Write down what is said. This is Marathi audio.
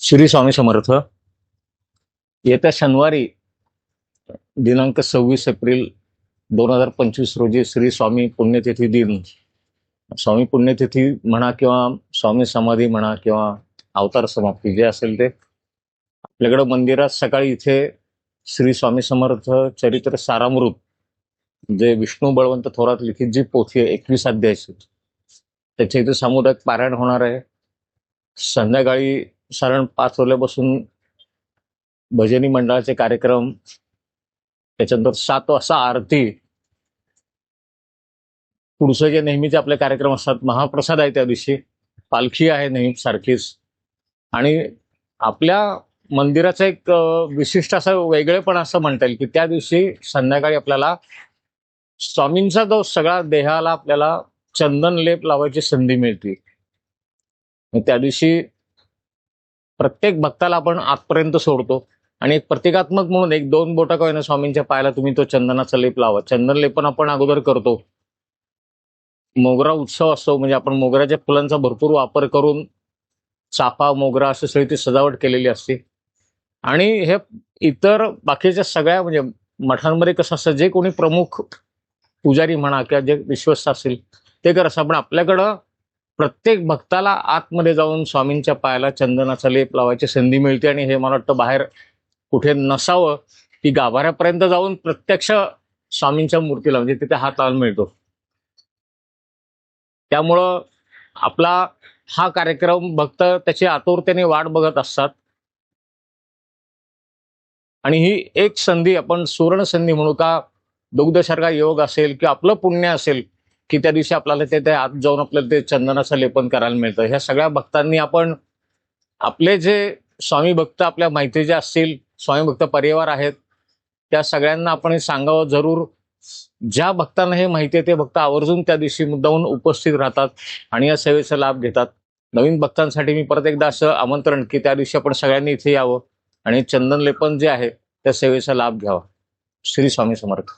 श्री स्वामी समर्थ येत्या शनिवारी दिनांक सव्वीस एप्रिल दोन हजार पंचवीस रोजी श्री स्वामी पुण्यतिथी दिन. स्वामी पुण्यतिथी म्हणा किंवा स्वामी समाधी म्हणा किंवा अवतार समाप्ती जे असेल ते आपल्याकडं मंदिरात सकाळी इथे श्री स्वामी समर्थ चरित्र सारामृत जे विष्णू बळवंत थोरात लिखित जी पोथी आहे एकवीस अध्यायची त्याच्या इथे सामुदायिक पारायण होणार आहे. संध्याकाळी साधारण पाच वाजल्यापासून भजनी मंडळाचे कार्यक्रम त्याच्यानंतर सात वाजता आरती. पुढचं जे नेहमीचे आपले कार्यक्रम असतात महाप्रसाद आहे त्या दिवशी. पालखी आहे नेहमी सारखीच. आणि आपल्या मंदिराचं एक विशिष्ट असं वेगळेपण असं म्हणता येईल की त्या दिवशी संध्याकाळी आपल्याला स्वामींचा जो सगळा देहाला आपल्याला चंदन लेप लावायची संधी मिळते. त्या दिवशी प्रत्येक भक्ताला आपण आतपर्यंत सोडतो. आणि एक प्रतिकात्मक म्हणून एक दोन बोटा का स्वामींच्या पायाला तुम्ही तो चंदनाचा लेप लावा. चंदन लेपन आपण अगोदर करतो. मोगरा उत्सव असतो म्हणजे आपण मोगऱ्याच्या फुलांचा भरपूर वापर करून चाफा मोगरा अशी सगळी ती सजावट केलेली असते. आणि हे इतर बाकीच्या सगळ्या म्हणजे मठांमध्ये कसं असतं जे कोणी प्रमुख पुजारी म्हणा किंवा जे विश्वस्त असतील ते करत आपण पण आपल्याकडं प्रत्येक भक्ताला आतमध्ये जाऊन स्वामींच्या पायाला चंदनाचा लेप लावायची संधी मिळते आणि हे मला वाटतं बाहेर कुठे नसावं की गाभाऱ्यापर्यंत जाऊन प्रत्यक्ष स्वामींच्या मूर्तीला म्हणजे तिथे हात लावून मिळतो. त्यामुळं आपला हा कार्यक्रम भक्त त्याची आतुरतेने वाट बघत असतात. आणि ही एक संधी आपण सुवर्ण संधी म्हणू का दुग्धसारखा योग असेल किंवा आपलं पुण्य असेल की त्या दिवशी आपल्याला ते ते आत जाऊन आपल्याला ते चंदनाचं लेपन करायला मिळतं. ह्या सगळ्या भक्तांनी आपण आपले जे स्वामी भक्त आपल्या माहिती जे असतील स्वामी भक्त परिवार आहेत त्या सगळ्यांना आपण हे सांगावं जरूर. ज्या भक्तांना हे माहिती आहे ते भक्त आवर्जून त्या दिवशी मुद्दाहून उपस्थित राहतात आणि या सेवेचा लाभ घेतात. नवीन भक्तांसाठी मी परत एकदा असं आमंत्रण की त्या दिवशी आपण सगळ्यांनी इथे यावं आणि चंदन लेपन जे आहे त्या सेवेचा लाभ घ्यावा. श्री स्वामी समर्थ.